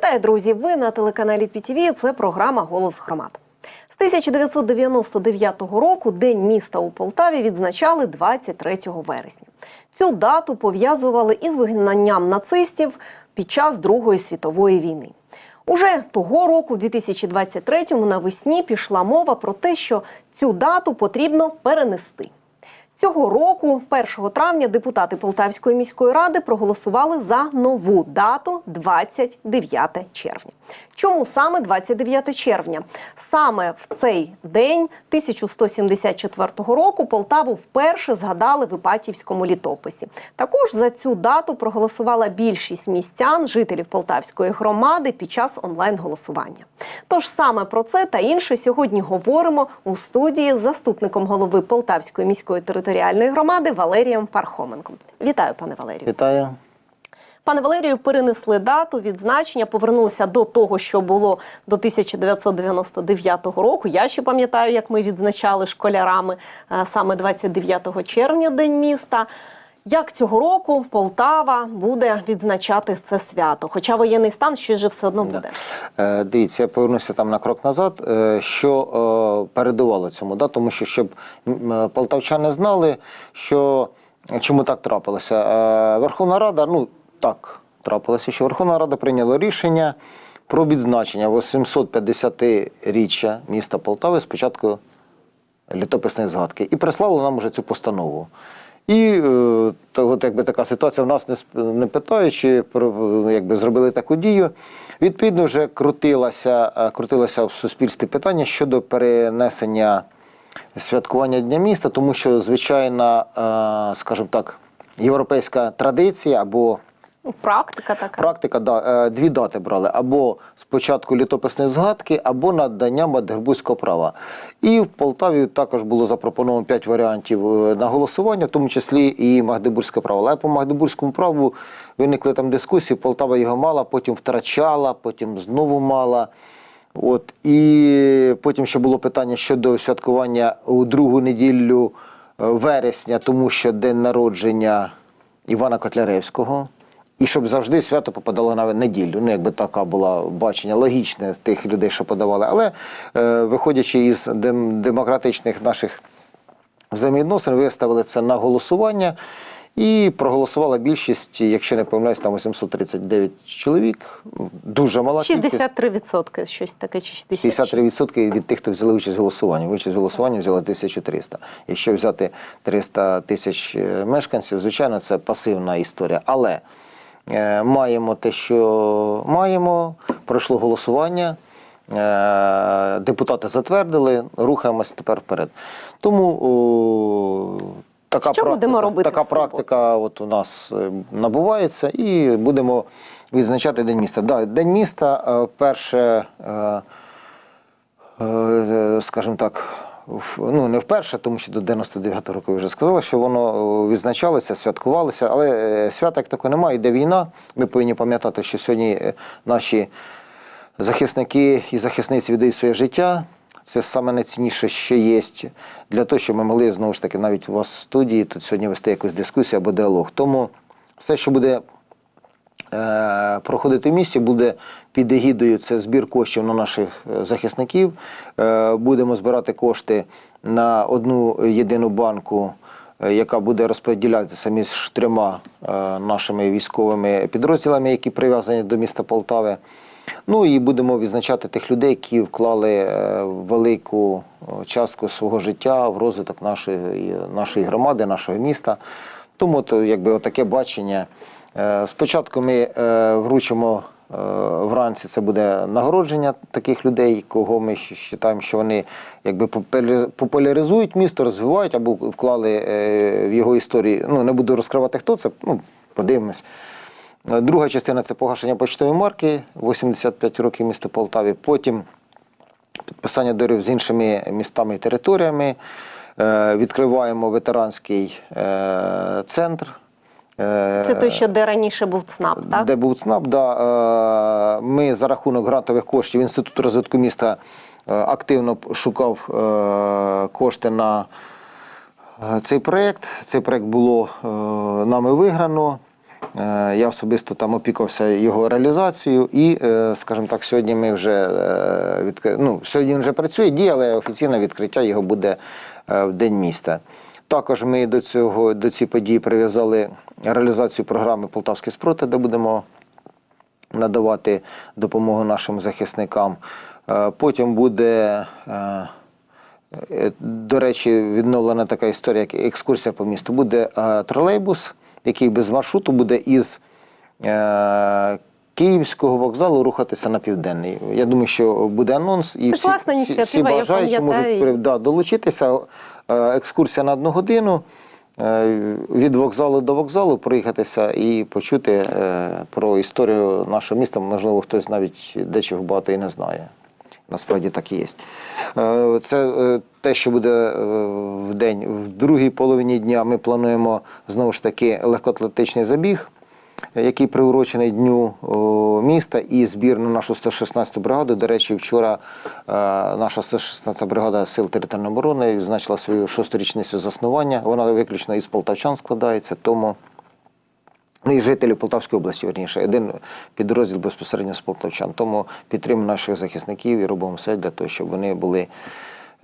Вітаю, друзі! Ви на телеканалі ПІТІВІ. Це програма Голос громад. З 1999 року День міста у Полтаві відзначали 23 вересня. Цю дату пов'язували із вигнанням нацистів під час Другої світової війни. Уже того року, 2023-му, навесні пішла мова про те, що цю дату потрібно перенести. Цього року, 1 травня, депутати Полтавської міської ради проголосували за нову дату 29 червня. Чому саме 29 червня? Саме в цей день 1174 року Полтаву вперше згадали в Іпатівському літописі. Також за цю дату проголосувала більшість містян, жителів Полтавської громади під час онлайн-голосування. Тож саме про це та інше сьогодні говоримо у студії з заступником голови Полтавської міської територіальної громади Валерієм Пархоменком. Вітаю, пане Валерію. Вітаю. Пане Валерію, перенесли дату відзначення, повернулися до того, що було до 1999 року. Я ще пам'ятаю, як ми відзначали школярами е, саме 29 червня, День міста. Як цього року Полтава буде відзначати це свято? Хоча воєнний стан ще ж все одно буде. Е, Дивіться, я повернуся там на крок назад. Е, Що е, передувало цьому, да? тому що щоб полтавчани знали, що чому так трапилося. Е, Верховна Рада, ну так трапилося, що Верховна Рада прийняла рішення про відзначення 850-річчя міста Полтави спочатку літописної згадки і прислали нам вже цю постанову. І е, от якби така ситуація в нас не, не питаючи, якби зробили таку дію. Відповідно, вже крутилося, е, крутилося в суспільстві питання щодо перенесення святкування Дня міста, тому що звичайна, е, скажімо так, європейська традиція або Практика така. Практика, да, е, дві дати брали: або спочатку літописної згадки, або надання Магдебурзького права. І в Полтаві також було запропоновано п'ять варіантів е, на голосування, в тому числі і Магдебурзьке право. Але по Магдебурзькому праву виникли там дискусії. Полтава його мала, потім втрачала, потім знову мала. От і потім ще було питання щодо святкування у другу неділю е, вересня, тому що день народження Івана Котляревського. І щоб завжди свято попадало на неділю. Ну, якби така була бачення логічне з тих людей, що подавали. Але е, виходячи із дем- демократичних наших взаємовідносин, виставили це на голосування. І проголосувала більшість, якщо не помиляюсь, там 839 чоловік. Дуже мала 63% щось таке, чи 63% від тих, хто взяли участь в голосуванні. Участь в голосуванні взяли 1300. Якщо взяти 300 тисяч е, мешканців, звичайно, це пасивна історія. Але маємо те, що маємо. Пройшло голосування. е, Депутати затвердили, рухаємось тепер вперед. Тому о, така Що будемо робити така практика от у нас е, набувається, і будемо відзначати День міста. Да, День міста е, перше. е, е, скажімо так, ну не вперше, тому що до 99-го року вже сказали, що воно е, відзначалося, святкувалося, але е, свята як такого немає, йде війна. Ми повинні пам'ятати, що сьогодні е, наші захисники і захисниці віддають своє життя. Це саме найцінніше, що є, для того, щоб ми могли знову ж таки навіть у вас в студії тут сьогодні вести якусь дискусію або діалог. Тому все, що буде проходити в місті, буде під егідою це збір коштів на наших е, захисників. Е, Будемо збирати кошти на одну єдину банку, е, яка буде розподілятися між трьома е, нашими військовими підрозділами, які прив'язані до міста Полтави. Ну і будемо відзначати тих людей, які вклали е, велику е, частку свого життя в розвиток нашої, нашої громади, нашого міста. Тому то, якби таке бачення. Е, Спочатку ми е, вручимо е, вранці, це буде нагородження таких людей, кого ми вважаємо, що вони якби популяризують місто, розвивають або вклали в його історію. Ну не буду розкривати, хто це. Ну подивимось. Друга частина це погашення почтової марки 85 років місто Полтаві. Потім підписання договорів з іншими містами і територіями. Відкриваємо ветеранський центр. Е, Це той, що де раніше був ЦНАП, так? де був ЦНАП, да, е, ми за рахунок грантових коштів Інституту розвитку міста е, активно шукав кошти на цей проєкт. Цей проєкт було нами виграно. Я особисто там опікувався його реалізацією, і, скажімо так, сьогодні ми вже е, відкри... ну, сьогодні він вже працює, діє, але офіційне відкриття його буде в День міста. Також ми до цього до цієї події прив'язали реалізацію програми Полтавські спроти, де будемо надавати допомогу нашим захисникам. Е, Потім буде, е, е, до речі, відновлена така історія, як екскурсія по місту. Буде тролейбус, який без маршруту буде із Київського вокзалу рухатися на південний. Я думаю, що буде анонс, і Це всі, класна всі, всі бажаючі можуть да, долучитися. Екскурсія на одну годину. Е, Від вокзалу до вокзалу проїхатися і почути е, про історію нашого міста. Можливо, хтось навіть дечого багато і не знає. Насправді так і є. Е, Це те, що буде в день. В другій половині дня ми плануємо знову ж таки легкоатлетичний забіг, який приурочений дню міста, і збір на нашу 116-ту бригаду. До речі, вчора е, наша 116-та бригада Сил територіальної оборони відзначила свою шосту річницю заснування. Вона виключно із полтавчан складається, тому. Ну і жителів Полтавської області, верніше, один підрозділ безпосередньо з полтавчан. Тому підтримуємо наших захисників і робимо все для того, щоб вони були,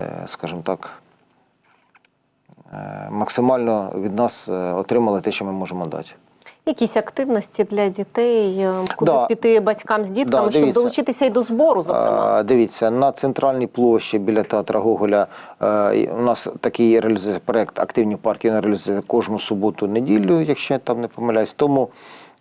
е, скажімо так, е, максимально від нас отримали те, що ми можемо дати. Якісь активності для дітей, е, куди Да. піти батькам з дітками, Да, щоб долучитися і до збору, зокрема. А, Дивіться, на центральній площі біля театра Гоголя е, у нас такий реалізує проект Активні парки він реалізує кожну суботу неділю, якщо я там не помиляюсь. Тому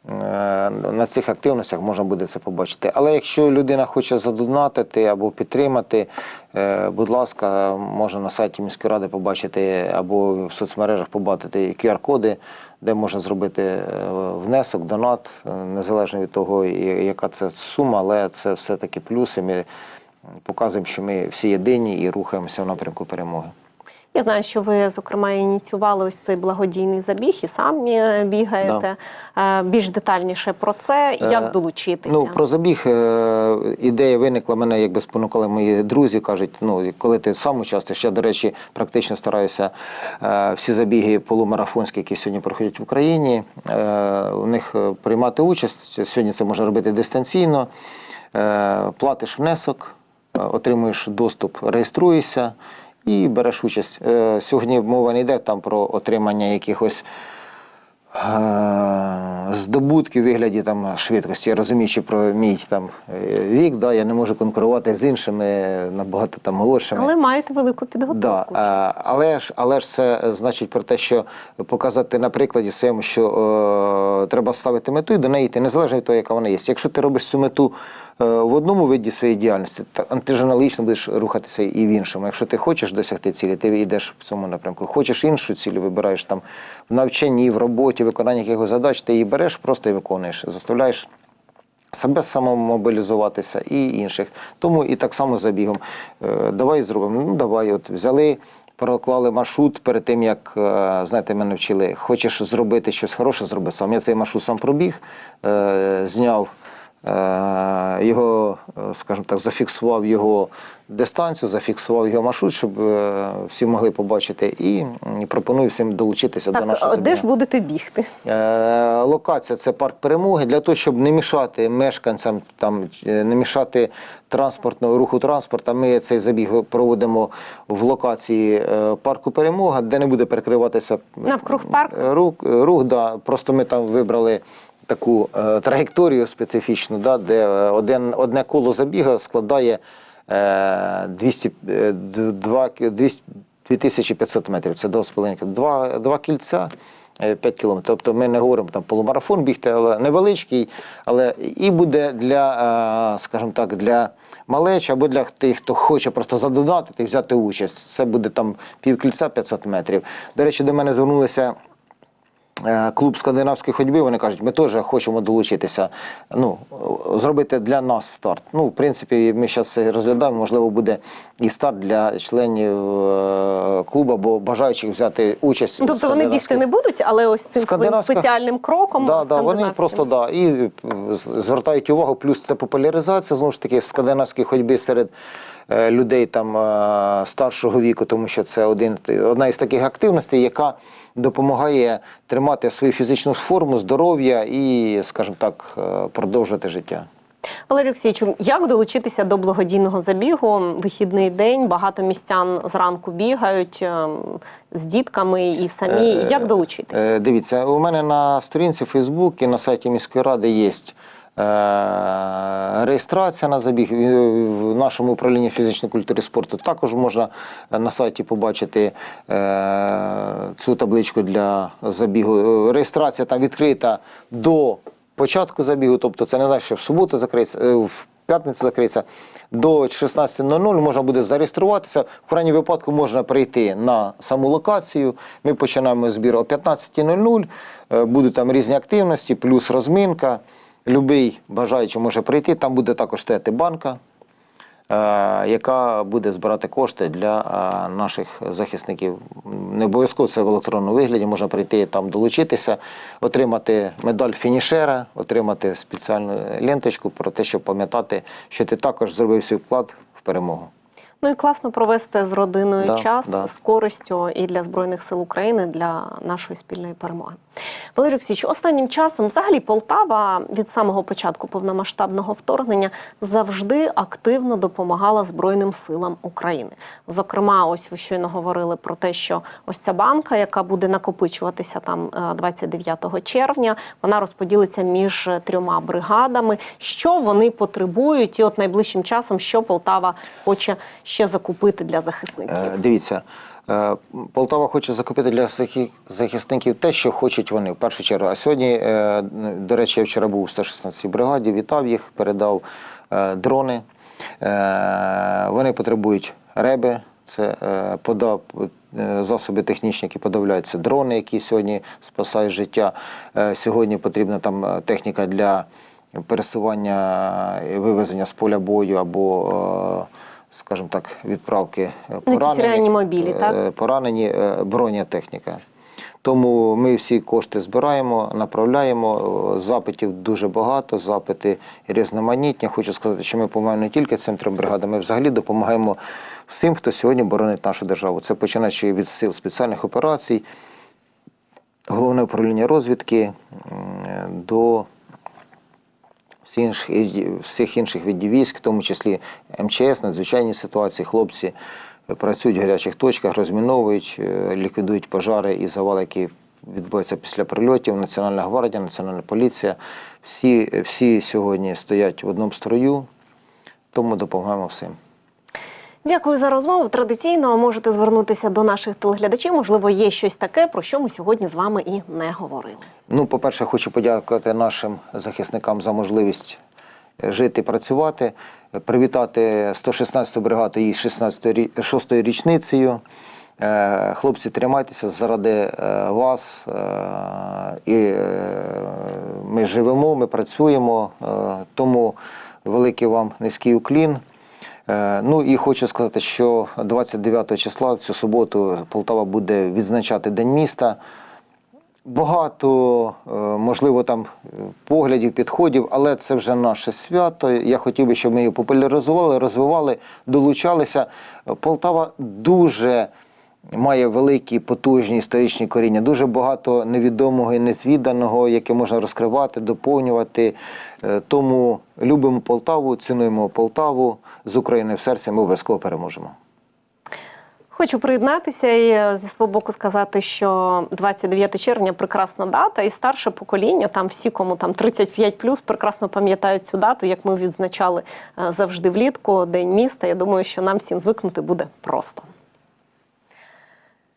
на цих активностях можна буде це побачити. Але якщо людина хоче задонатити або підтримати, е, будь ласка, можна на сайті міської ради побачити або в соцмережах побачити QR-коди, де можна зробити е, внесок, донат, е, незалежно від того, яка це сума, але це все-таки плюси. Ми показуємо, що ми всі єдині і рухаємося в напрямку перемоги. Я знаю, що ви, зокрема, ініціювали ось цей благодійний забіг і самі е, бігаєте. Е, Більш детальніше про це, як Е, долучитися. Ну, про забіг ідея виникла мене, якби спонукали мої друзі. кажуть, ну коли ти сам участвуєш, я, до речі, практично стараюся всі забіги полумарафонські, які сьогодні проходять в Україні, у них приймати участь. Сьогодні це можна робити дистанційно. Платиш внесок, отримуєш доступ, реєструєшся. І береш участь. Е, Сьогодні мова не йде там про отримання якихось здобутки в вигляді там швидкості. Я розуміючи про мій там е, вік, да, я не можу конкурувати з іншими набагато там молодшими. Але маєте велику підготовку. Да, е, але ж але ж це значить про те, що показати на прикладі своєму, що е, треба ставити мету і до неї йти, незалежно від того, яка вона є. Якщо ти робиш цю мету е, в одному виді своєї діяльності, ти ж аналогічно будеш рухатися і в іншому. Якщо ти хочеш досягти цілі, ти йдеш в цьому напрямку. Хочеш іншу ціль, вибираєш там в навчанні, в роботі, виконанні якихось задач, ти її береш, просто і виконуєш, заставляєш себе самомобілізуватися і інших. Тому і так само за бігом. Е, Давай зробимо. Ну давай, от взяли. Проклали маршрут перед тим, як е, знаєте, мене вчили, хочеш зробити щось хороше, зроби сам. Я цей маршрут сам пробіг, е, зняв його, е, скажімо так, зафіксував його дистанцію, зафіксував його маршрут, щоб е, всі могли побачити, і пропоную всім долучитися до нашого а де ж будете бігти? Е, Локація це парк перемоги для того, щоб не мішати мешканцям, там е, не мішати транспортного руху транспорта. Ми цей забіг проводимо в локації е, парку Перемога, де не буде перекриватися Навкруг парку? е, рух. Рух, да. Просто ми там вибрали. Таку е, траєкторію специфічну, да, де е, один, одне коло забіга складає е, 200, е, два 200, 2500 метрів. Це 2,5. Два, два кільця. 5 кілометрів. Тобто ми не говоримо там полумарафон бігти, але невеличкий, але і буде для, е, скажімо так, для малеч або для тих, хто хоче просто задонатити і взяти участь. Це буде там пів кільця 500 метрів. До речі, до мене звернулися. Е, Клуб скандинавської ходьби, вони кажуть, ми теж хочемо долучитися, ну, зробити для нас старт. Ну, в принципі, ми зараз це розглядаємо, можливо, буде і старт для членів е, клубу, або бажаючих взяти участь. Ну, у тобто вони бігти не будуть, але ось цим своїм спеціальним кроком. Да, да, вони просто да, і звертають увагу. Плюс це популяризація знову ж таки скандинавської ходьби серед е, людей там старшого віку, тому що це один одна із таких активностей, яка допомагає тримати свою фізичну форму, здоров'я і, скажімо так, е, продовжувати життя. Валерій Олексійовичу, як долучитися до благодійного забігу? Вихідний день, багато містян зранку бігають ем, з дітками і самі. Як долучитися? Е, Дивіться, у мене на сторінці Facebook і на сайті міської ради є е, реєстрація на забіг. Е, В нашому управлінні фізичної культури і спорту також можна е, на сайті побачити е, цю табличку для забігу. Е, Реєстрація там відкрита до початку забігу, тобто це не значить, що в суботу закриється. е, в п'ятницю закриється до 16.00 можна буде зареєструватися. В крайній випадку можна прийти на саму локацію. Ми починаємо збір о 15.00. Е, Будуть там різні активності, плюс розминка. Любий бажаючий може прийти. Там буде також стояти банка, е, яка буде збирати кошти для е, наших захисників. Не обов'язково це в електронному вигляді, можна прийти там долучитися, отримати медаль фінішера, отримати спеціальну ленточку про те, щоб пам'ятати, що ти також зробив свій вклад в перемогу. Ну і класно провести з родиною Да, час да. з користю і для збройних сил України для нашої спільної перемоги. Валерій Олексійович, останнім часом, взагалі, Полтава від самого початку повномасштабного вторгнення завжди активно допомагала Збройним силам України. Зокрема, ось ви щойно говорили про те, що ось ця банка, яка буде накопичуватися там е, 29 червня, вона розподілиться між трьома бригадами. Що вони потребують, і от найближчим часом, що Полтава хоче ще закупити для захисників. Е, Дивіться, е, Полтава хоче закупити для захисників те, що хочуть вони в першу чергу. А сьогодні, е, до речі, я вчора був у 116-й бригаді, вітав їх, передав е, дрони. Вони потребують реби, це пода- е, засоби технічні, які подавляють, це дрони, які сьогодні спасають життя. Сьогодні потрібна там техніка для пересування і вивезення з поля бою або, скажімо так, відправки е, Ну, поранених, реанімобілі, так? е, поранені е, бронетехніка. Тому ми всі кошти збираємо, направляємо. Запитів дуже багато, запити різноманітні. Хочу сказати, що ми допомагаємо не тільки цим трьом бригадам, ми взагалі допомагаємо всім, хто сьогодні боронить нашу державу. Це починаючи від сил спеціальних операцій, головне управління розвідки до всіх інших, віддів військ, в тому числі МЧС, надзвичайні ситуації, хлопці працюють в гарячих точках, розміновують, е, ліквідують пожари і завали, які відбуваються після прильотів. Національна гвардія, Національна поліція. Всі, всі сьогодні стоять в одному строю, тому допомагаємо всім. Дякую за розмову. Традиційно можете звернутися до наших телеглядачів. Можливо, є щось таке, про що ми сьогодні з вами і не говорили. Ну, по-перше, хочу подякувати нашим захисникам за можливість е, жити, працювати, е, привітати 116-ту бригаду її 16-ї річницею. Е, Хлопці, тримайтеся заради е, вас. І ми живемо, ми працюємо, тому великий вам низький уклін. Е, Ну і хочу сказати, що 29 числа цю суботу Полтава буде відзначати День міста. Багато, е, можливо, там поглядів, підходів, але це вже наше свято. Я хотів би, щоб ми його популяризували, розвивали, долучалися. Полтава дуже має великі, потужні історичні коріння, дуже багато невідомого і незвіданого, яке можна розкривати, доповнювати. Е, Тому любимо Полтаву, цінуємо Полтаву з Україною в серці. Ми обов'язково переможемо. Хочу приєднатися і е, зі свого боку сказати, що 29 червня прекрасна дата, і старше покоління, там всі, кому там 35 прекрасно пам'ятають цю дату, як ми відзначали е, завжди влітку, День міста. Я думаю, що нам всім звикнути буде просто.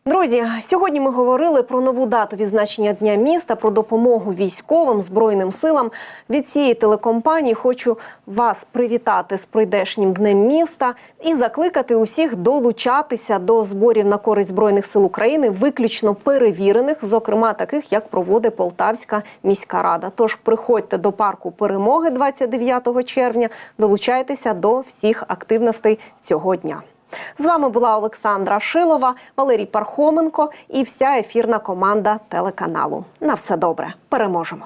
Друзі, сьогодні ми говорили про нову дату відзначення Дня міста, про допомогу військовим збройним силам. Від цієї телекомпанії хочу вас привітати з прийдешнім днем міста і закликати усіх долучатися до зборів на користь збройних сил України, виключно перевірених, зокрема таких, як проводить Полтавська міська рада. Тож приходьте до парку перемоги 29 червня, долучайтеся до всіх активностей цього дня. З вами була Олександра Шилова, Валерій Пархоменко і вся ефірна команда телеканалу. На все добре, переможемо.